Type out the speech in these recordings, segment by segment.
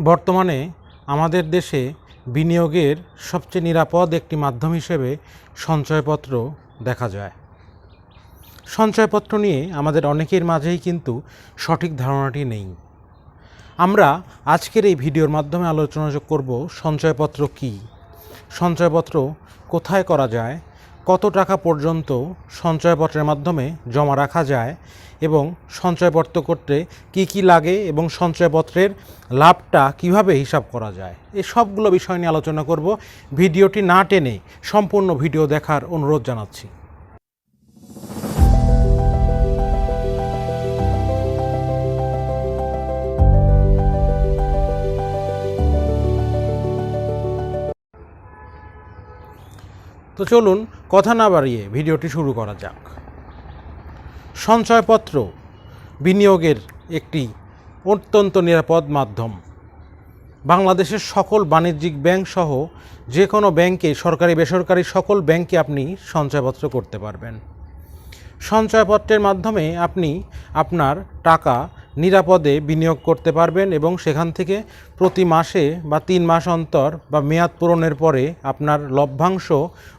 বর্তমানে আমাদের দেশে বিনিয়োগের সবচেয়ে নিরাপদ একটি মাধ্যম হিসেবে সঞ্চয়পত্র দেখা যায়। সঞ্চয়পত্র নিয়ে আমাদের অনেকের মাঝেই কিন্তু সঠিক ধারণাটি নেই। আমরা আজকের এই ভিডিওর মাধ্যমে আলোচনা করব সঞ্চয়পত্র কী? সঞ্চয়পত্র কোথায় করা যায়? কত টাকা পর্যন্ত সঞ্চয়পত্রের মাধ্যমে জমা রাখা যায় এবং সঞ্চয়পত্র করতে কি কি লাগে এবং সঞ্চয়পত্রের লাভটা কীভাবে হিসাব করা যায়? এই সবগুলো বিষয় নিয়ে আলোচনা করব। ভিডিওটি না টেনে সম্পূর্ণ ভিডিও দেখার অনুরোধ জানাচ্ছি। তো চলুন কথা না বাড়িয়ে ভিডিওটি শুরু করা যাক। সঞ্চয়পত্র বিনিয়োগের একটি অত্যন্ত নিরাপদ মাধ্যম। বাংলাদেশের সকল বাণিজ্যিক ব্যাংক সহ যে কোনো ব্যাংকে, সরকারি, বেসরকারি সকল ব্যাংকে আপনি সঞ্চয়পত্র করতে পারবেন। সঞ্চয়পত্রের মাধ্যমে আপনি আপনার টাকা নিরাপদে বিনিয়োগ করতে পারবেন এবং সেখান থেকে প্রতি মাসে বা তিন মাস অন্তর বা মেয়াদ পূরণের পরে আপনার লভ্যাংশ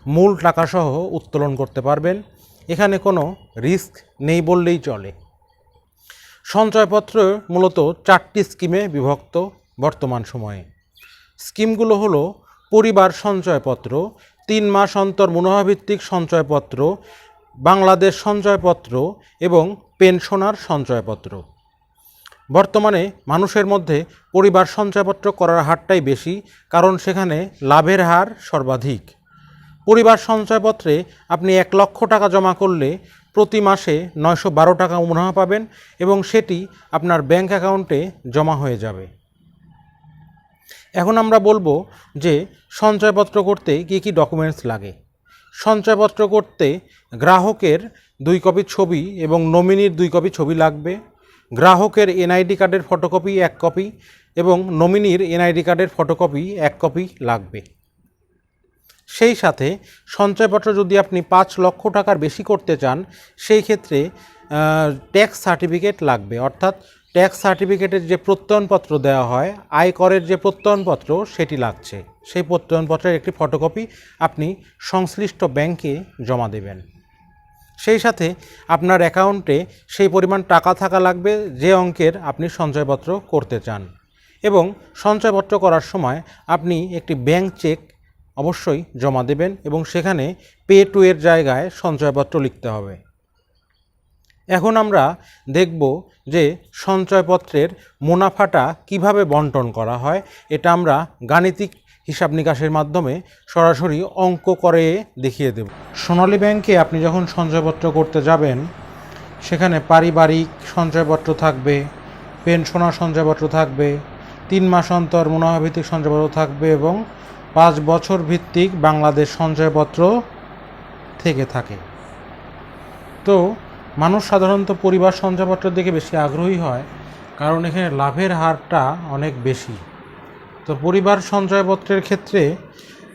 মূল টাকাসহ উত্তোলন করতে পারবেন। এখানে কোনো রিস্ক নেই বললেই চলে। সঞ্চয়পত্র মূলত চারটি স্কিমে বিভক্ত বর্তমান সময়ে। স্কিমগুলো হলো পরিবার সঞ্চয়পত্র, তিন মাস অন্তর মুনাফাভিত্তিক সঞ্চয়পত্র, বাংলাদেশ সঞ্চয়পত্র এবং পেনশনার সঞ্চয়পত্র। বর্তমানে মানুষের মধ্যে পরিবার সঞ্চয়পত্র করার হারটাই বেশি, কারণ সেখানে লাভের হার সর্বাধিক। পরিবার সঞ্চয়পত্রে আপনি এক লক্ষ টাকা জমা করলে প্রতি মাসে নয়শো বারো টাকা মুনাফা পাবেন এবং সেটি আপনার ব্যাংক অ্যাকাউন্টে জমা হয়ে যাবে। এখন আমরা বলব যে সঞ্চয়পত্র করতে কী কী ডকুমেন্টস লাগে। সঞ্চয়পত্র করতে গ্রাহকের দুই কপি ছবি এবং নমিনির দুই কপি ছবি লাগবে। গ্রাহকের এনআইডি কার্ডের ফটোকপি এক কপি এবং নমিনির এনআইডি কার্ডের ফটোকপি এক কপি লাগবে। সেই সাথে সঞ্চয়পত্র যদি আপনি পাঁচ লক্ষ টাকার বেশি করতে চান, সেই ক্ষেত্রে ট্যাক্স সার্টিফিকেট লাগবে। অর্থাৎ ট্যাক্স সার্টিফিকেটের যে প্রত্যয়নপত্র দেওয়া হয়, আয়করের যে প্রত্যয়নপত্র, সেটি লাগছে। সেই প্রত্যয়নপত্রের একটি ফটোকপি আপনি সংশ্লিষ্ট ব্যাংকে জমা দেবেন। সেই সাথে আপনার অ্যাকাউন্টে সেই পরিমাণ টাকা থাকা লাগবে যে অঙ্কের আপনি সঞ্চয়পত্র করতে চান। এবং সঞ্চয়পত্র করার সময় আপনি একটি ব্যাংক চেক অবশ্যই জমা দেবেন এবং সেখানে পে টু এর জায়গায় সঞ্চয়পত্র লিখতে হবে। এখন আমরা দেখব যে সঞ্চয়পত্রের মুনাফাটা কীভাবে বন্টন করা হয়, এটা আমরা গাণিতিক হিসাব নিকাশের মাধ্যমে সরাসরি অঙ্ক করে দেখিয়ে দেব। সোনালী ব্যাংকে আপনি যখন সঞ্চয়পত্র করতে যাবেন, সেখানে পারিবারিক সঞ্চয়পত্র থাকবে পেনশনার সঞ্চয়পত্র থাকবে, তিন মাস অন্তর মুনাফাভিত্তিক সঞ্চয়পত্র থাকবে এবং পাঁচ বছর ভিত্তিক বাংলাদেশ সঞ্চয়পত্র থেকে থাকে। তো মানুষ সাধারণত পরিবার সঞ্চয়পত্রের দিকে বেশি আগ্রহী হয়, কারণ এখানে লাভের হারটা অনেক বেশি। তো পরিবার সঞ্চয়পত্রের ক্ষেত্রে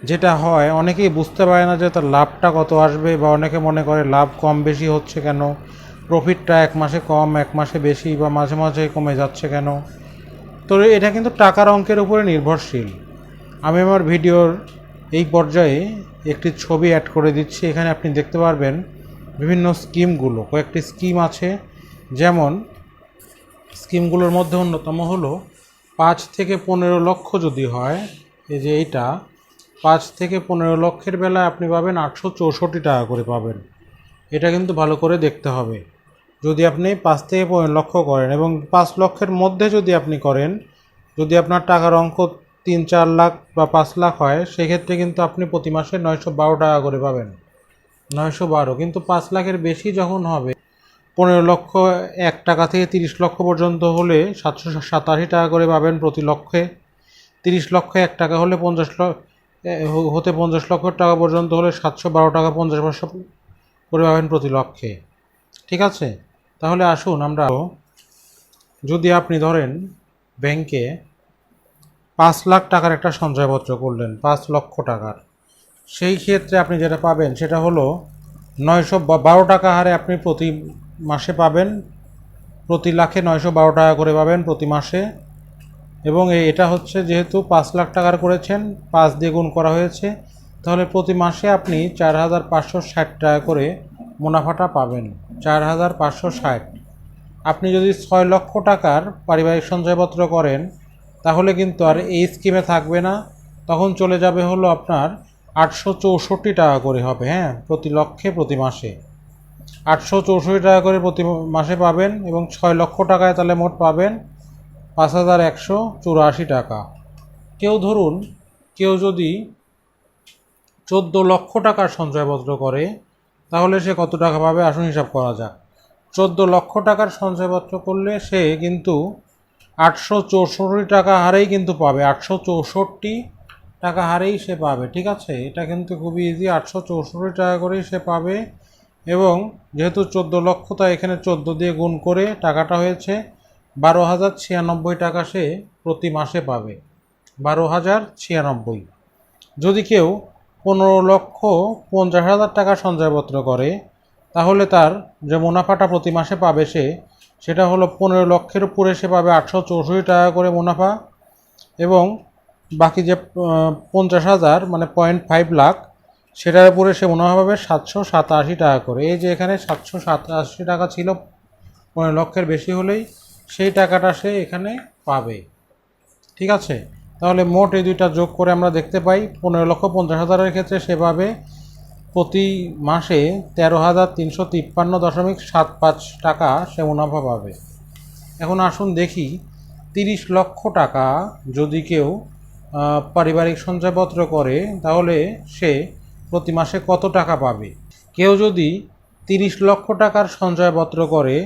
যেটা হয়, অনেকেই বুঝতে পারে না যে তার লাভটা কত আসবে বা অনেকে মনে করে লাভ কম বেশি হচ্ছে কেন প্রফিটটা এক মাসে কম, এক মাসে বেশি বা মাঝে মাঝে কমে যাচ্ছে কেন। তো এটা কিন্তু টাকার অঙ্কের উপরে নির্ভরশীল। আমি আমার ভিডিওর এই পর্যায়ে একটি ছবি অ্যাড করে দিচ্ছি। এখানে আপনি দেখতে পারবেন বিভিন্ন স্কিমগুলো। কয়েকটি স্কিম আছে। যেমন, স্কিমগুলোর মধ্যে অন্যতম হলো পাঁচ থেকে পনেরো লক্ষ যদি হয়, এই যে এইটা, পাঁচ থেকে পনেরো লক্ষের বেলায় আপনি পাবেন আটশো চৌষট্টি টাকা করে পাবেন। এটা কিন্তু ভালো করে দেখতে হবে। যদি আপনি পাঁচ থেকে পনেরো লক্ষ করেন এবং পাঁচ লক্ষের মধ্যে যদি আপনি করেন, যদি আপনার টাকার অঙ্ক তিন চার লাখ বা পাঁচ লাখ হয়, সেক্ষেত্রে কিন্তু আপনি প্রতি মাসে নয়শো বারো টাকা করে পাবেন। নয়শো বারো, কিন্তু পাঁচ লাখের বেশি যখন হবে পনেরো লক্ষ, এক টাকা থেকে তিরিশ লক্ষ পর্যন্ত হলে সাতশো সাতাশি টাকা করে পাবেন প্রতি লক্ষে। তিরিশ লক্ষ, এক টাকা হলে পঞ্চাশ লক্ষ হতে পঞ্চাশ লক্ষ টাকা পর্যন্ত হলে সাতশো বারো টাকা পঞ্চাশ পয়সা করে পাবেন প্রতি লক্ষে। ঠিক আছে? তাহলে আসুন আমরা যদি আপনি ধরেন ব্যাংকে পাঁচ লাখ টাকার একটা সঞ্চয়পত্র করলেন, পাঁচ লক্ষ টাকার, সেই ক্ষেত্রে আপনি যেটা পাবেন সেটা হলো নয়শো বারো টাকা হারে আপনি প্রতি মাসে পাবেন, প্রতি লাখে নয়শো বারো টাকা করে পাবেন প্রতি মাসে। এবং এটা হচ্ছে যেহেতু পাঁচ লাখ টাকার করেছেন, পাঁচ দিয়ে গুণ করা হয়েছে, তাহলে প্রতি মাসে আপনি চার হাজার পাঁচশো ষাট টাকা করে মুনাফাটা পাবেন। চার হাজার পাঁচশো ষাট। আপনি যদি ছয় লক্ষ টাকার পারিবারিক সঞ্চয়পত্র করেন, তাহলে কিন্তু আর এই স্কিমে থাকবে না। তখন চলে যাবে হলো আপনার আটশো চৌষট্টি টাকা করে হবে হ্যাঁ প্রতি লক্ষে প্রতি মাসে। আটশো চৌষট্টি টাকা করে প্রতি মাসে পাবেন এবং ছয় লক্ষ টাকায় তাহলে মোট পাবেন পাঁচ হাজার একশো চুরাশি টাকা। কেউ ধরুন, কেউ যদি চোদ্দ লক্ষ টাকার সঞ্চয়পত্র করে, তাহলে সে কত টাকা পাবে আসুন হিসাব করা যাক। চোদ্দ লক্ষ টাকার সঞ্চয়পত্র করলে সে কিন্তু আটশো চৌষট্টি টাকা হারেই কিন্তু পাবে, আটশো চৌষট্টি টাকা হারেই সে পাবে, ঠিক আছে? এটা কিন্তু খুবই ইজি আটশো চৌষট্টি টাকা করেই সে পাবে। এবং যেহেতু চোদ্দ লক্ষ, তাই এখানে চোদ্দ দিয়ে গুণ করে টাকাটা হয়েছে বারো হাজার ছিয়ানব্বই টাকা সে প্রতি মাসে পাবে। বারো হাজার ছিয়ানব্বই। যদি কেউ পনেরো লক্ষ পঞ্চাশ হাজার টাকা সঞ্চয়পত্র করে, তাহলে তার যে মুনাফাটা প্রতি মাসে পাবে সে, সেটা হলো পনেরো লক্ষের উপরে সে পাবে আটশো চৌষট্টি টাকা করে মুনাফা এবং বাকি যে পঞ্চাশ হাজার মানে পয়েন্ট ফাইভ লাখ সেটার উপরে সে মুনাফা পাবে সাতশো সাতাশি টাকা করে। এই যে এখানে সাতশো সাতাশি টাকা ছিল, পনেরো লক্ষের বেশি হলেই সেই টাকাটা সে এখানে পাবে। ঠিক আছে? তাহলে মোট এই দুইটা যোগ করে আমরা দেখতে পাই, পনেরো লক্ষ পঞ্চাশ হাজারের ক্ষেত্রে সে পাবে প্রতি মাসে তেরো হাজার তিনশো তিপ্পান্ন দশমিক সাত পাঁচ টাকা সে মুনাফা পাবে। এখন আসুন দেখি, তিরিশ লক্ষ টাকা যদি কেউ পারিবারিক সঞ্চয়পত্র করে, তাহলে সে প্রতি মাসে কত টাকা পাবে? কেউ যদি তিরিশ লক্ষ টাকার সঞ্চয়পত্র করে,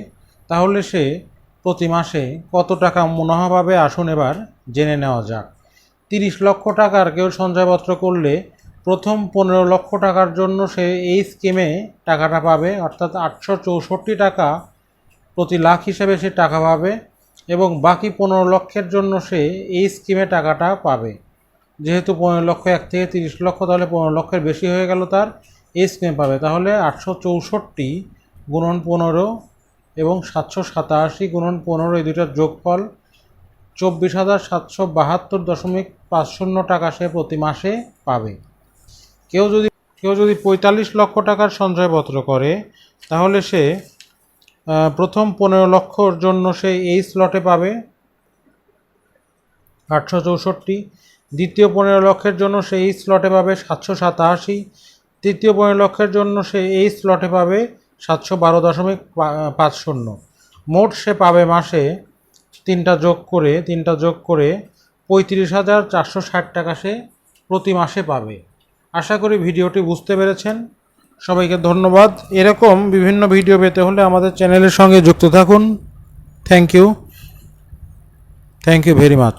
তাহলে সে প্রতি মাসে কত টাকা মুনাফা পাবে আসুন এবার জেনে নেওয়া যাক। তিরিশ লক্ষ টাকার কেউ সঞ্চয়পত্র করলে প্রথম পনেরো লক্ষ টাকার জন্য সে এই স্কিমে টাকাটা পাবে, অর্থাৎ আটশো চৌষট্টি টাকা প্রতি লাখ হিসেবে সে টাকা পাবে এবং বাকি পনেরো লক্ষের জন্য সে এই স্কিমে টাকাটা পাবে। যেহেতু পনেরো লক্ষ এক থেকে তিরিশ লক্ষ, তাহলে পনেরো লক্ষের বেশি হয়ে গেল তার এই স্কিমে পাবে। তাহলে আটশো চৌষট্টি গুণন পনেরো এবং সাতশো সাতাশি গুণন পনেরো, এই দুইটার যোগফল চব্বিশ হাজার সাতশো বাহাত্তর দশমিক পাঁচ শূন্য টাকা সে প্রতি মাসে পাবে। কেউ যদি কেউ যদি পঁয়তাল্লিশ লক্ষ টাকার সঞ্চয়পত্র করে, তাহলে সে প্রথম পনেরো লক্ষর জন্য সে এই স্লটে পাবে। আটশো চৌষট্টি দ্বিতীয় পনেরো লক্ষের জন্য সে এই স্লটে পাবে সাতশো সাতাশি, তৃতীয় পনেরো লক্ষের জন্য সে এই স্লটে পাবে সাতশো বারো দশমিক পাঁচ শূন্য। মোট সে পাবে মাসে তিনটা যোগ করে, তিনটা যোগ করে পঁয়ত্রিশ হাজার চারশো ষাট টাকা সে প্রতি মাসে পাবে। আশা করি ভিডিওটি বুঝতে পেরেছেন। সবাইকে ধন্যবাদ। এরকম বিভিন্ন ভিডিও পেতে হলে আমাদের চ্যানেলের সঙ্গে যুক্ত থাকুন। Thank you. Thank you very much.